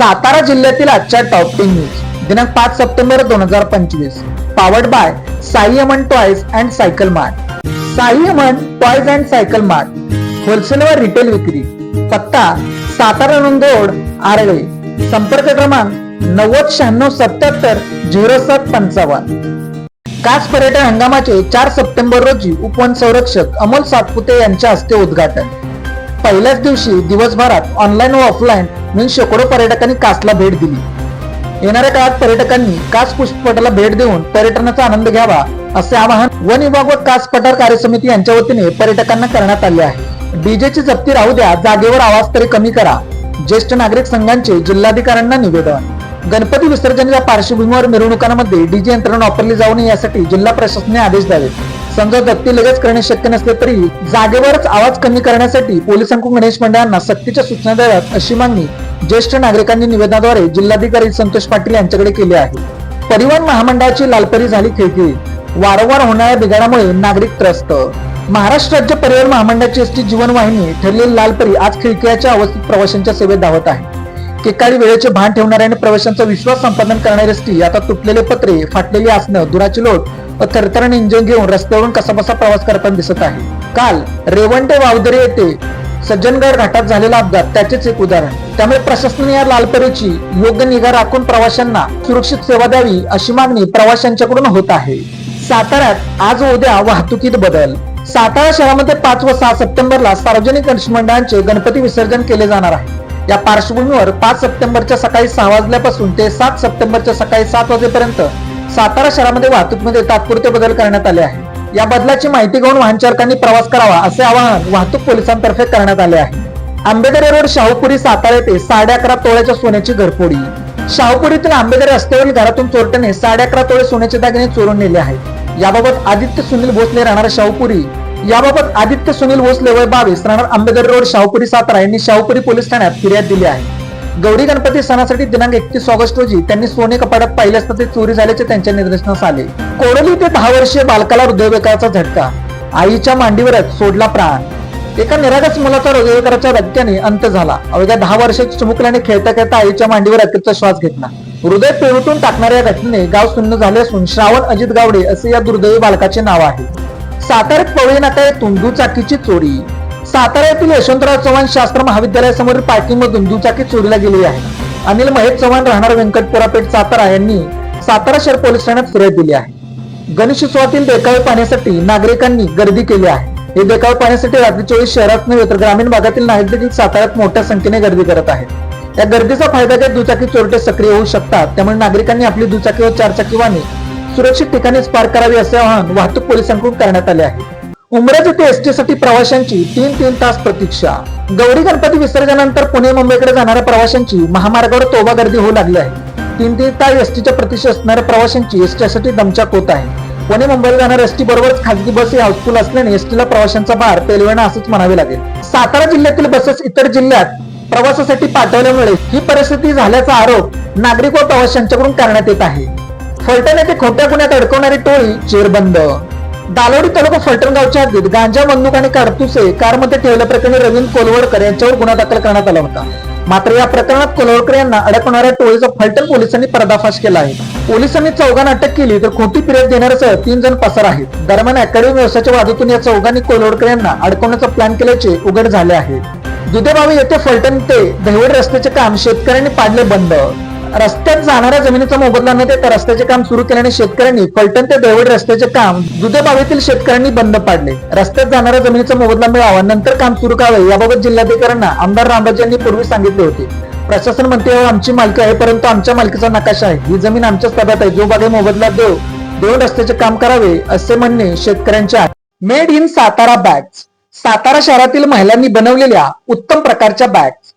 सातारा जिल्ह्यातील आजच्या top ten news दिनांक पाच सप्टेंबर दोन हजार पंचवीस. Powered by Sai Aman toys and cycle mart Sai Aman toys and cycle mart wholesale व रिटेल विक्री. पत्ता सातारा नंदोड आरळे. संपर्क क्रमांक नव्वद शहाण्णव सत्याहत्तर झिरो सात पंचावन्न. कास पर्यटन हंगामाचे चार सप्टेंबर रोजी उपवन संरक्षक अमोल सातपुते यांच्या हस्ते उद्घाटन. पहिल्याच दिवशी दिवसभरात ऑनलाईन व ऑफलाईन म्हणून शेकडो पर्यटकांनी कासला भेट दिली. येणाऱ्या काळात पर्यटकांनी कास पुष्पटाला भेट देऊन पर्यटनाचा आनंद घ्यावा असे आवाहन वन विभाग व कास पठार कार्य समिती यांच्या वतीने पर्यटकांना करण्यात आले आहे. डीजेची जप्ती राहू द्या जागेवर आवाज तरी कमी करा. ज्येष्ठ नागरिक संघांचे जिल्हाधिकाऱ्यांना निवेदन. गणपती विसर्जनाच्या पार्श्वभूमीवर मिरवणुकांमध्ये डीजे यंत्रणा वापरली जाऊ नये यासाठी जिल्हा प्रशासनाने आदेश द्यावे समजा जप्ती लगेच करणे शक्य नसले तरी जागेवरच आवाज कमी करण्यासाठी पोलिसांकडून गणेश मंडळांना सक्तीच्या सूचना द्याव्यात अशी मागणी ज्येष्ठ नागरिकांनी निवेदनाद्वारे जिल्हाधिकारी संतोष पाटील यांच्याकडे केली आहे. परिवहन महामंडळाची लालपरी झाली खिळखिळी वारंवार होणाऱ्या बिघाडामुळे नागरिक त्रस्त. महाराष्ट्र राज्य परिवहन महामंडळाची एसटी जीवनवाहिनी ठरलेली लालपरी आज खिळखिळ्याच्या अवस्थित प्रवाशांच्या सेवेत धावत आहे. केकाळी वेळेचे भान ठेवणाऱ्या आणि प्रवाशांचा विश्वास संपादन करणारी एसटी आता तुटलेले पत्रे फाटलेली आसनं दुराची लोट थरथरण इंजिन घेऊन रस्त्यावरून कसाबसा प्रवास करताना दिसत आहे. काल रेवंटे वावदरे येथे सज्जनगड घाटात झालेला अपघात त्याचेच एक उदाहरण. त्यामुळे प्रशासनाने या लालपरीची योग्य निगा राखून प्रवाशांना सुरक्षित सेवा द्यावी अशी मागणी प्रवाशांच्याकडून होत आहे. साताऱ्यात आज उद्या वाहतुकीत बदल. सातारा शहरामध्ये पाच व सहा सप्टेंबरला सार्वजनिक गणेश मंडळांचे गणपती विसर्जन केले जाणार आहे. या पार्श्वभूमीवर पाच सप्टेंबरच्या सकाळी सहा वाजल्यापासून ते सात सप्टेंबरच्या सकाळी सात वाजेपर्यंत सातारा शहरामध्ये वाहतूकमध्ये तात्पुरते बदल करण्यात आले आहे या बदलाची माहिती घेऊन वाहन चालकांनी प्रवास करावा असे आवाहन वाहतूक पोलिसांतर्फे करण्यात आले आहे. आंबेदरे रोड शाहूपुरी सातारा येथे साडे अकरा तोळ्याच्या सोन्याची घरफोडी. शाहूपुरीतील आंबेदरे रस्त्यावरील घरातून चोरट्याने साडे अकरा तोळे सोन्याचे दागिने चोरून नेले आहेत. याबाबत आदित्य सुनील भोसले राहणार शाहूपुरी. याबाबत आदित्य सुनील भोसले वय बावीस राहणार आंबेदर रोड शाहूपुरी सातारा यांनी शाहूपुरी पोलीस ठाण्यात फिर्याद दिली आहे. गौरी गणपती सणासाठी दिनांक एकतीस ऑगस्ट रोजी त्यांनी सोने कपाटात पाहिले असता ते चोरी झाल्याचे त्यांच्या निदर्शनास आले. कोडोली ते दहा वर्षीय बालकाला हृदयविकाराचा झटका. आईच्या मांडीवरच सोडला प्राण. एका निरागस मुलाचा हृदयविकाराच्या धक्क्याने अंत झाला. अवघ्या दहा वर्षाच्या चिमुकल्याने खेळता खेळता आईच्या मांडीवर अखेरचा श्वास घेतला. हृदय पेवटून टाकणाऱ्या या घटनेने गाव सुन्न झाले असून श्रावण अजित गावडे असे या दुर्दैवी बालकाचे नाव आहे. साताऱ्यात पवळी नाका येथून दुचाकीची चोरी. सातारा येथील यशवंतराव चव्हाण शास्त्र महाविद्यालयासमोरील पार्किंग मधून दुचाकी चोरीला गेली आहे. अनिल महेश चव्हाण राहणार व्यंकटपुरा पेठ सातारा यांनी सातारा शहर पोलीस ठाण्यात फिर्याद दिली आहे. गणेशोत्सवातील देखावे पाहण्यासाठी नागरिकांनी गर्दी केली आहे. हे देखावे पाहण्यासाठी रात्री चोवीस शहरात नव्हे तर ग्रामीण भागातील नागरिक देखील साताऱ्यात मोठ्या संख्येने गर्दी करत आहेत. या गर्दीचा फायदा घेत दुचाकी चोरटे सक्रिय होऊ शकतात. त्यामुळे नागरिकांनी आपली दुचाकी व चारचाकी वाहने सुरक्षित ठिकाणीच पार्क करावी असे आवाहन वाहतूक पोलिसांकडून करण्यात आले आहे. उमरेज ते एसटीसाठी प्रवाशांची तीन तीन तास प्रतीक्षा. गौरी गणपती विसर्जनानंतर पुणे मुंबईकडे जाणाऱ्या प्रवाशांची महामार्गावर तोबा गर्दी होऊ लागली आहे. तीन तीन तास एसटीच्या प्रतीक्षा असणाऱ्या प्रवाशांची एसटीसाठी दमचाक होत आहे. पुणे मुंबईला जाणाऱ्या एसटी बरोबरच खासगी बस हाऊसफुल असल्याने एसटीला प्रवाशांचा भार पेलवेणा असंच म्हणावे लागेल. सातारा जिल्ह्यातील बसेस इतर जिल्ह्यात प्रवासासाठी पाठवल्यामुळे ही परिस्थिती झाल्याचा आरोप नागरिक व प्रवाशांच्याकडून करण्यात येत आहे. फलटण येथे खोट्या गुन्ह्यात अडकवणारी टोळी चेरबंद दालोडी तालुका फलटण गावच्या हद्दीत गांजा बंदूक आणि कारतुसे कारमध्ये ठेवल्याप्रकरणी रवींद्र कोलवडकर यांच्यावर गुन्हा दाखल करण्यात आला होता. मात्र या प्रकरणात कोलवडकर यांना अडकवणाऱ्या टोळीचा फलटण पोलिसांनी पर्दाफाश केला आहे. पोलिसांनी चौघांना अटक केली तर खोटी फिर्याद देणाऱ्यासह तीन जण पसार आहेत. दरम्यान अकॅडमी व्यवसायाच्या वादातून या चौघांनी कोलवडकर यांना अडकवण्याचा प्लॅन केल्याचे उघड झाले आहे. दुधेबावी येथे फलटण ते दहिवड रस्त्याचे काम शेतकऱ्यांनी पाडले बंद. रस्त्यात जाणाऱ्या जमिनीचा मोबदला न देता रस्त्याचे काम सुरू केल्याने शेतकऱ्यांनी फलटण ते देवड रस्त्याचे काम दुधबावेतील शेतकऱ्यांनी बंद पाडले. रस्त्यात जाणाऱ्या जमिनीचा मोबदला मिळावा नंतर काम सुरू करावे याबाबत जिल्हाधिकाऱ्यांना आमदार रामराजे यांनी पूर्वी सांगितले होते. प्रशासन म्हणते हो, आमची मालकी आहे परंतु आमच्या मालकीचा नकाशा आहे. ही जमीन आमच्याच ताब्यात आहे. जो बागे मोबदला देव देव रस्त्याचे काम करावे असे म्हणणे शेतकऱ्यांचे आहे. Made in Satara bags. Satara शहरातील महिलांनी बनवलेल्या उत्तम प्रकारच्या बॅग.